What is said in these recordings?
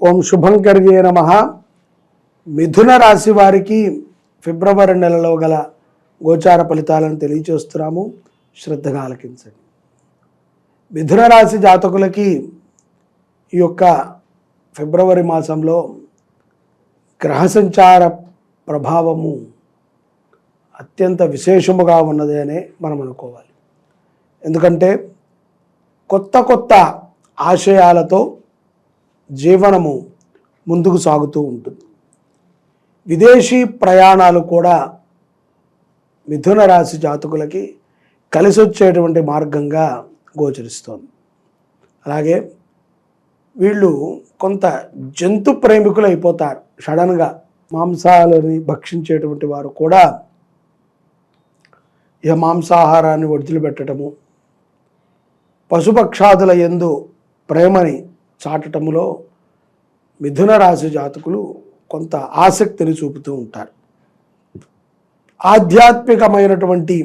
ఓం శుభంకర్యే నమ. మిథున రాశి వారికి ఫిబ్రవరి నెలలో గల గోచార ఫలితాలను తెలియచేస్తున్నాము. శ్రద్ధగా ఆలకించండి. మిథున రాశి జాతకులకి ఈ యొక్క ఫిబ్రవరి మాసంలో గ్రహ సంచార ప్రభావము అత్యంత విశేషముగా ఉన్నది అనే మనం అనుకోవాలి. ఎందుకంటే కొత్త కొత్త ఆశయాలతో జీవనము ముందుకు సాగుతూ ఉంటుంది. విదేశీ ప్రయాణాలు కూడా మిథున రాశి జాతకులకి కలిసి వచ్చేటువంటి మార్గంగా గోచరిస్తోంది. అలాగే వీళ్ళు కొంత జంతు ప్రేమికులు అయిపోతారు. సడన్గా మాంసాలని భక్షించేటువంటి వారు కూడా ఇక మాంసాహారాన్ని వదిలిపెట్టడము పశుపక్షాదుల ఎందు ప్రేమని చాటటంలో మిథున రాశి జాతకులు కొంత ఆసక్తిని చూపుతూ ఉంటారు. ఆధ్యాత్మికమైనటువంటి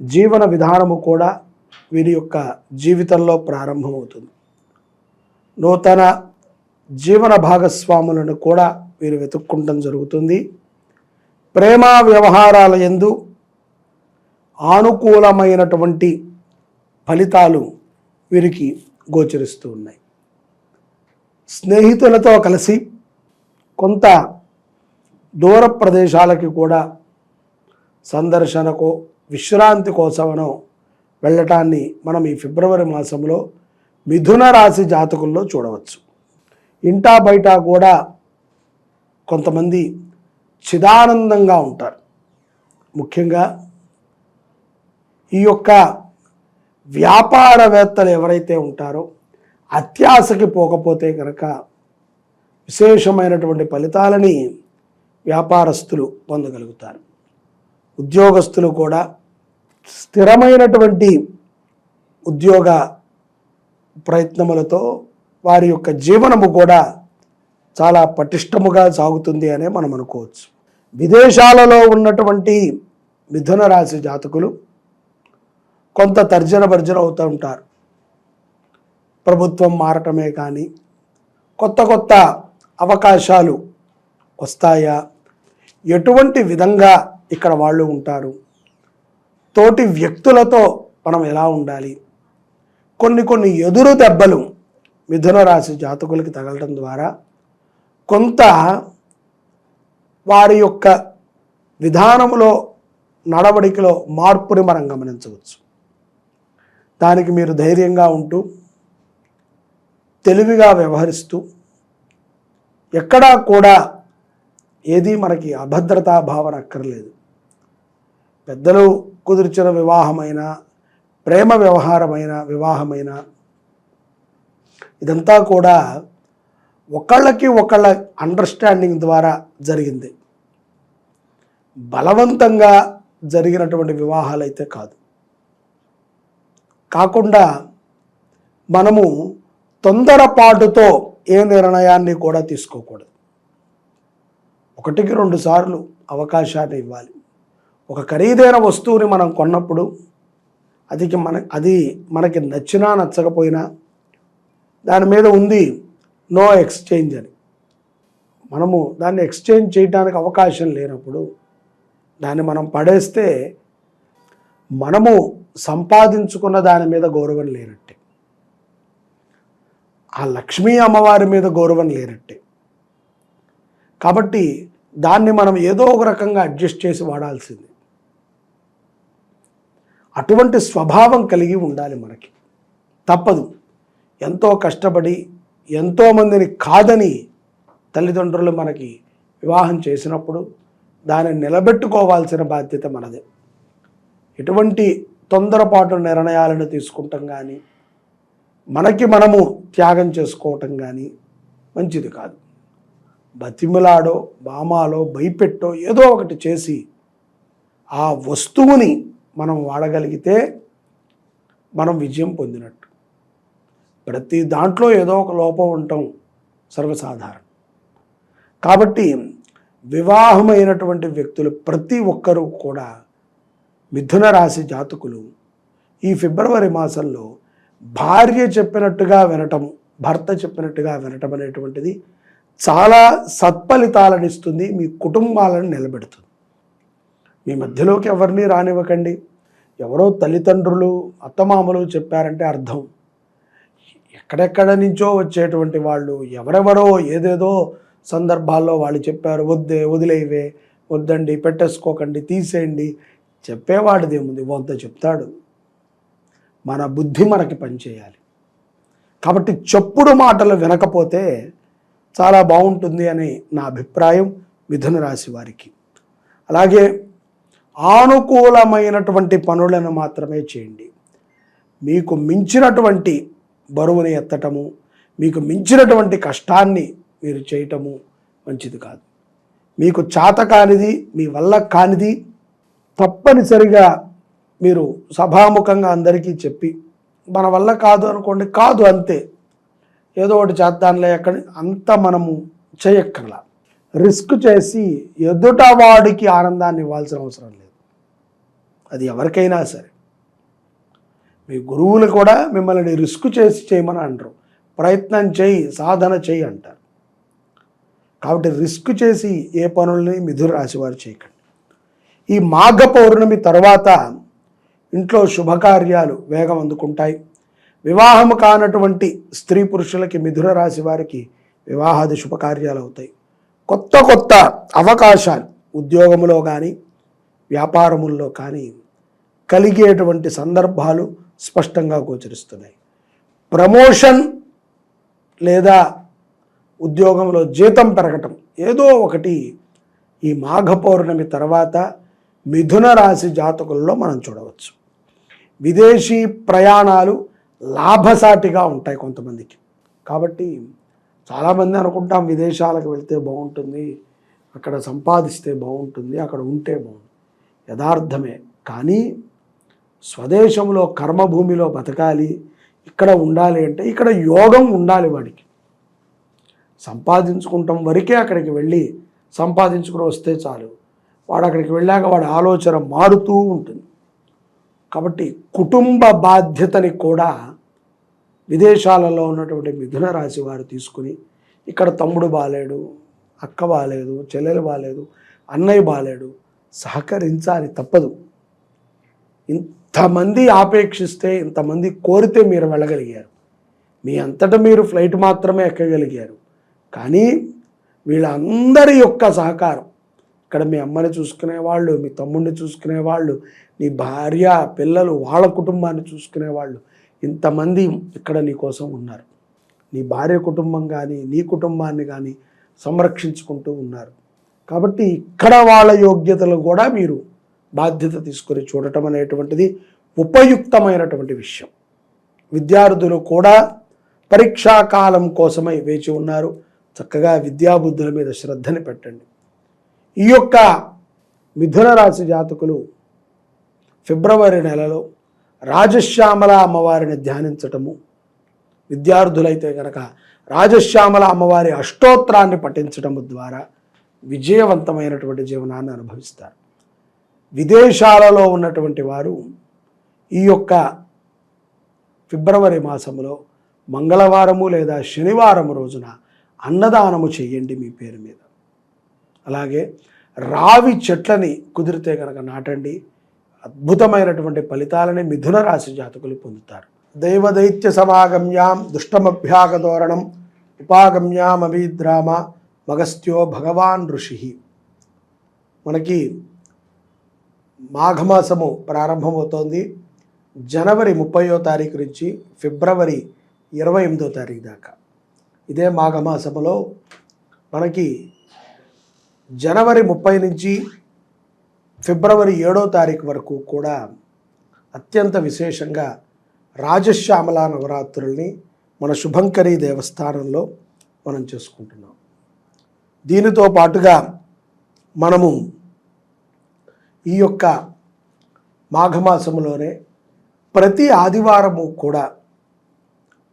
జీవన విధానము కూడా వీరి యొక్క జీవితంలో ప్రారంభమవుతుంది. నూతన జీవన భాగస్వాములను కూడా వీరు వెతుక్కుంటం జరుగుతుంది. ప్రేమ వ్యవహారాల ఎందు ఆనుకూలమైనటువంటి ఫలితాలు వీరికి గోచరిస్తూ ఉన్నాయి. స్నేహితులతో కలిసి కొంత దూర ప్రదేశాలకి కూడా సందర్శనకు విశ్రాంతి కోసమనో వెళ్ళటాన్ని మనం ఈ ఫిబ్రవరి మాసంలో మిథున రాశి జాతకుల్లో చూడవచ్చు. ఇంటా బయట కూడా కొంతమంది చిదానందంగా ఉంటారు. ముఖ్యంగా ఈ యొక్క వ్యాపారవేత్తలు ఎవరైతే ఉంటారో అత్యాశకి పోకపోతే కనుక విశేషమైనటువంటి ఫలితాలని వ్యాపారస్తులు పొందగలుగుతారు. ఉద్యోగస్తులు కూడా స్థిరమైనటువంటి ఉద్యోగ ప్రయత్నములతో వారి యొక్క జీవనము కూడా చాలా పటిష్టముగా సాగుతుంది అనే మనం అనుకోవచ్చు. విదేశాలలో ఉన్నటువంటి మిథున రాశి జాతకులు కొంత తర్జన భర్జన అవుతూ ఉంటారు. ప్రభుత్వం మారటమే కానీ కొత్త కొత్త అవకాశాలు వస్తాయా? ఎటువంటి విధంగా ఇక్కడ వాళ్ళు ఉంటారు? తోటి వ్యక్తులతో మనం ఎలా ఉండాలి? కొన్ని కొన్ని ఎదురు దెబ్బలు మిథున రాశి జాతకులకి తగలటం ద్వారా కొంత వారి యొక్క విధానములో నడవడికలో మార్పుని మనం గమనించవచ్చు. దానికి మీరు ధైర్యంగా ఉంటూ తెలివిగా వ్యవహరిస్తూ ఎక్కడా కూడా ఏది మనకి అభద్రతా భావన అక్కర్లేదు. పెద్దలు కుదిర్చిన వివాహమైన ప్రేమ వ్యవహారమైన వివాహమైన ఇదంతా కూడా ఒకళ్ళకి ఒకళ్ళ అండర్స్టాండింగ్ ద్వారా జరిగింది. బలవంతంగా జరిగినటువంటి వివాహాలు అయితే కాదు. కాకుండా మనము తొందరపాటుతో ఏ నిర్ణయాన్ని కూడా తీసుకోకూడదు. ఒకటికి రెండు సార్లు అవకాశాన్ని ఇవ్వాలి. ఒక ఖరీదైన వస్తువుని మనం కొన్నప్పుడు అది మన అది మనకి నచ్చినా నచ్చకపోయినా దాని మీద ఉంది నో ఎక్స్చేంజ్ అని. మనము దాన్ని ఎక్స్చేంజ్ చేయడానికి అవకాశం లేనప్పుడు దాన్ని మనం పడేస్తే మనము సంపాదించుకున్న దాని మీద గౌరవం లేనట్టే. ఆ లక్ష్మీ అమ్మవారి మీద గౌరవం లేనట్టే. కాబట్టి దాన్ని మనం ఏదో ఒక రకంగా అడ్జస్ట్ చేసి వాడాల్సింది. అటువంటి స్వభావం కలిగి ఉండాలి మనకి. తప్పదు. ఎంతో కష్టపడి ఎంతోమందిని కాదని తల్లిదండ్రులు మనకి వివాహం చేసినప్పుడు దాన్ని నిలబెట్టుకోవాల్సిన బాధ్యత మనదే. ఎటువంటి తొందరపాటు నిర్ణయాలను తీసుకుంటాం కానీ మనకి మనము త్యాగం చేసుకోవటం కానీ మంచిది కాదు. బతిమిలాడో బామాలో భయపెట్టో ఏదో ఒకటి చేసి ఆ వస్తువుని మనం వాడగలిగితే మనం విజయం పొందినట్టు. ప్రతి దాంట్లో ఏదో ఒక లోపం ఉండటం సర్వసాధారణం. కాబట్టి వివాహమైనటువంటి వ్యక్తులు ప్రతి ఒక్కరూ కూడా మిథున రాశి జాతకులు ఈ ఫిబ్రవరి మాసంలో భార్య చెప్పినట్టుగా వినటం భర్త చెప్పినట్టుగా వినటం అనేటువంటిది చాలా సత్ఫలితాలను ఇస్తుంది మీ కుటుంబాలను నిలబెడుతుంది. మీ మధ్యలోకి ఎవరిని రానివ్వకండి. ఎవరో తల్లిదండ్రులు అత్తమామలు చెప్పారంటే అర్థం. ఎక్కడెక్కడ నుంచో వచ్చేటువంటి వాళ్ళు ఎవరెవరో ఏదేదో సందర్భాల్లో వాళ్ళు చెప్పారు వద్దే వదిలేవే వద్దండి పెట్టేసుకోకండి తీసేయండి. చెప్పేవాడిదేముంది? వద్ద చెప్తాడు. మన బుద్ధి మనకి పనిచేయాలి. కాబట్టి చెప్పుడు మాటలు వినకపోతే చాలా బాగుంటుంది అని నా అభిప్రాయం మిథున రాశి వారికి. అలాగే ఆనుకూలమైనటువంటి పనులను మాత్రమే చేయండి. మీకు మించినటువంటి బరువుని ఎత్తటము మీకు మించినటువంటి కష్టాన్ని మీరు చేయటము మంచిది కాదు. మీకు చాత కానిది మీ వల్ల కానిది తప్పనిసరిగా మీరు సభాముఖంగా అందరికీ చెప్పి మన వల్ల కాదు అనుకోండి కాదు అంతే. ఏదో ఒకటి చేద్దాంలే ఎక్కడ అంత మనము చేయక్కర్లా. రిస్క్ చేసి ఎదుట వాడికి ఆనందాన్ని ఇవ్వాల్సిన అవసరం లేదు. అది ఎవరికైనా సరే. మీ గురువులు కూడా మిమ్మల్ని రిస్క్ చేసి చేయమని అంటారు. ప్రయత్నం చేయి సాధన చేయి అంటారు. కాబట్టి రిస్క్ చేసి ఏ పనుల్ని మిథున రాశి వారు చేయకండి. ఈ మాఘ పౌర్ణమి తర్వాత ఇంట్లో శుభకార్యాలు వేగం అందుకుంటాయి. వివాహము కానటువంటి స్త్రీ పురుషులకి మిథున రాశి వారికి వివాహాది శుభకార్యాలు అవుతాయి కొత్త కొత్త అవకాశాలు ఉద్యోగములో కానీ వ్యాపారముల్లో కానీ కలిగేటువంటి సందర్భాలు స్పష్టంగా గోచరిస్తున్నాయి. ప్రమోషన్ లేదా ఉద్యోగంలో జీతం పెరగటం ఏదో ఒకటి ఈ మాఘ పౌర్ణమి తర్వాత మిథున రాశి జాతకుల్లో మనం చూడవచ్చు. విదేశీ ప్రయాణాలు లాభసాటిగా ఉంటాయి కొంతమందికి. కాబట్టి చాలామంది అనుకుంటాం విదేశాలకు వెళ్తే బాగుంటుంది అక్కడ సంపాదిస్తే బాగుంటుంది అక్కడ ఉంటే బాగుంటుంది. యథార్థమే. కానీ స్వదేశంలో కర్మభూమిలో బతకాలి ఇక్కడ ఉండాలి అంటే ఇక్కడ యోగం ఉండాలి వాడికి. సంపాదించుకుంటాం వరకే అక్కడికి వెళ్ళి సంపాదించుకుని వస్తే చాలు. వాడు అక్కడికి వెళ్ళాక వాడి ఆలోచన మారుతూ ఉంటుంది. కాబట్టి కుటుంబ బాధ్యతని కూడా విదేశాలలో ఉన్నటువంటి మిథున రాశి వారు తీసుకుని ఇక్కడ తమ్ముడు బాలేడు అక్క బాలేదు చెల్లెలు బాలేదు అన్నయ్య బాలేడు సహకరించాలి తప్పదు. ఇంతమంది ఆపేక్షిస్తే ఇంతమంది కోరితే మీరు వెళ్ళగలిగారు. మీ అంతటా మీరు ఫ్లైట్ మాత్రమే ఎక్కగలిగారు. కానీ వీళ్ళందరి యొక్క సహకారం ఇక్కడ మీ అమ్మని చూసుకునే వాళ్ళు మీ తమ్ముడిని చూసుకునే వాళ్ళు నీ భార్య పిల్లలు వాళ్ళ కుటుంబాన్ని చూసుకునే వాళ్ళు ఇంతమంది ఇక్కడ నీ కోసం ఉన్నారు. నీ భార్య కుటుంబం కానీ నీ కుటుంబాన్ని కానీ సంరక్షించుకుంటూ ఉన్నారు. కాబట్టి ఇక్కడ వాళ్ళ యోగ్యతలు కూడా మీరు బాధ్యత తీసుకొని చూడటం అనేటువంటిది ఉపయుక్తమైనటువంటి విషయం. విద్యార్థులు కూడా పరీక్షా కాలం కోసమై వేచి ఉన్నారు. చక్కగా విద్యాబుద్ధుల మీద శ్రద్ధని పెట్టండి. ఈ యొక్క మిథున రాశి జాతకులు ఫిబ్రవరి నెలలో రాజశ్యామల అమ్మవారిని ధ్యానించటము. విద్యార్థులైతే కనుక రాజశ్యామల అమ్మవారి అష్టోత్తరాన్ని పఠించటము ద్వారా విజయవంతమైనటువంటి జీవనాన్ని అనుభవిస్తారు. విదేశాలలో ఉన్నటువంటి వారు ఈ యొక్క ఫిబ్రవరి మాసంలో మంగళవారము లేదా శనివారం రోజున అన్నదానము చేయండి మీ పేరు మీద. అలాగే రావి చెట్లని కుదిరితే కనుక నాటండి. అద్భుతమైనటువంటి ఫలితాలని మిథున రాశి జాతకులు పొందుతారు. దైవదైత్య సమాగమ్యాం దుష్టమభ్యాగధోరణం ఉపాగమ్యాం అభిద్రామ మగస్త్యో భగవాన్ ఋషి. మనకి మాఘమాసము ప్రారంభమవుతోంది. జనవరి ముప్పయో తారీఖు నుంచి ఫిబ్రవరి ఇరవై ఎనిమిదో తారీఖు దాకా. ఇదే మాఘమాసములో మనకి జనవరి ముప్పై నుంచి ఫిబ్రవరి ఏడో తారీఖు వరకు కూడా అత్యంత విశేషంగా రాజశ్యామల నవరాత్రుల్ని మన శుభంకరి దేవస్థానంలో మనం చేసుకుంటున్నాం. దీనితో పాటుగా మనము ఈ యొక్క మాఘమాసంలోనే ప్రతి ఆదివారము కూడా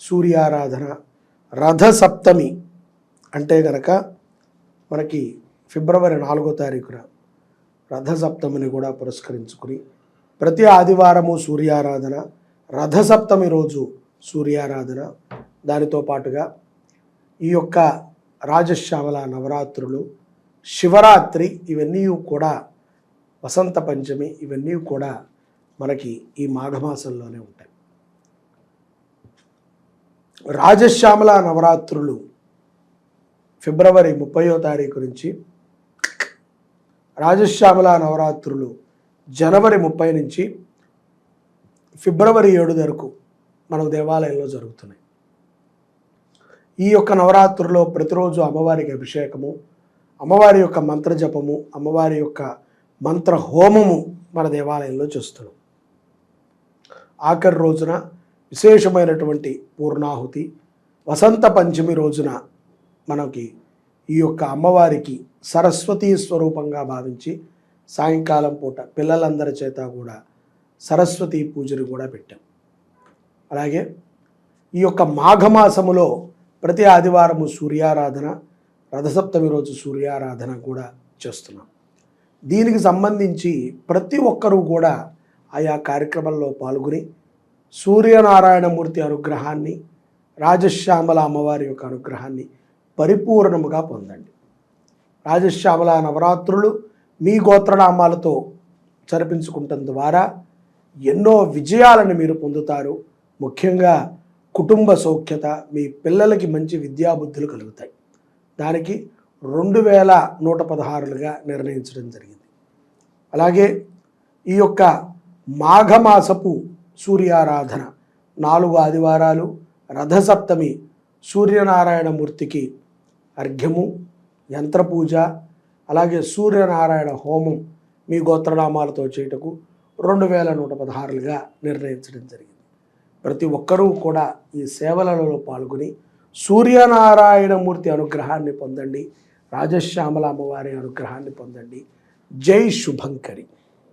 సూర్యారాధన రథసప్తమి అంటే గనక మనకి ఫిబ్రవరి నాలుగో తారీఖున రథసప్తమిని కూడా పురస్కరించుకుని ప్రతి ఆదివారము సూర్యారాధన రథసప్తమి రోజు సూర్యారాధన. దానితో పాటుగా ఈ యొక్క రాజశ్యామల నవరాత్రులు శివరాత్రి ఇవన్నీ కూడా వసంత పంచమి ఇవన్నీ కూడా మనకి ఈ మాఘమాసంలోనే ఉంటాయి. రాజశ్యామల నవరాత్రులు ఫిబ్రవరి ముప్పయో తారీఖు నుంచి రాజశ్యామల నవరాత్రులు జనవరి ముప్పై నుంచి ఫిబ్రవరి ఏడు వరకు మన దేవాలయంలో జరుగుతున్నాయి. ఈ యొక్క నవరాత్రుల్లో ప్రతిరోజు అమ్మవారికి అభిషేకము అమ్మవారి యొక్క మంత్ర జపము అమ్మవారి యొక్క మంత్ర హోమము మన దేవాలయంలో చేస్తున్నాం. ఆఖరి రోజున విశేషమైనటువంటి పూర్ణాహుతి వసంత పంచమి రోజున మనకి ఈ యొక్క అమ్మవారికి సరస్వతీ స్వరూపంగా భావించి సాయంకాలం పూట పిల్లలందరి చేత కూడా సరస్వతీ పూజను కూడా పెట్టాం. అలాగే ఈ యొక్క మాఘమాసములో ప్రతి ఆదివారము సూర్యారాధన రథసప్తమి రోజు సూర్యారాధన కూడా చేస్తున్నాం. దీనికి సంబంధించి ప్రతి ఒక్కరూ కూడా ఆయా కార్యక్రమంలో పాల్గొని సూర్యనారాయణమూర్తి అనుగ్రహాన్ని రాజశ్యామల అమ్మవారి యొక్క అనుగ్రహాన్ని పరిపూర్ణముగా పొందండి. రాజశ్యామల నవరాత్రులు మీ గోత్రనామాలతో జరిపించుకుంటం ద్వారా ఎన్నో విజయాలను మీరు పొందుతారు. ముఖ్యంగా కుటుంబ సౌఖ్యత మీ పిల్లలకి మంచి విద్యాబుద్ధులు కలుగుతాయి. దానికి రెండు వేల నూట పదహారులుగా నిర్ణయించడం జరిగింది. అలాగే ఈ యొక్క మాఘమాసపు సూర్యారాధన నాలుగు ఆదివారాలు రథసప్తమి సూర్యనారాయణమూర్తికి అర్ఘ్యము యంత్రపూజ అలాగే సూర్యనారాయణ హోమం మీ గోత్రనామాలతో చేయుటకు రెండు వేల నూట పదహారులుగా నిర్ణయించడం జరిగింది. ప్రతి ఒక్కరూ కూడా ఈ సేవలలో పాల్గొని సూర్యనారాయణమూర్తి అనుగ్రహాన్ని పొందండి రాజశ్యామల అమ్మవారి అనుగ్రహాన్ని పొందండి. జై శుభంకరి.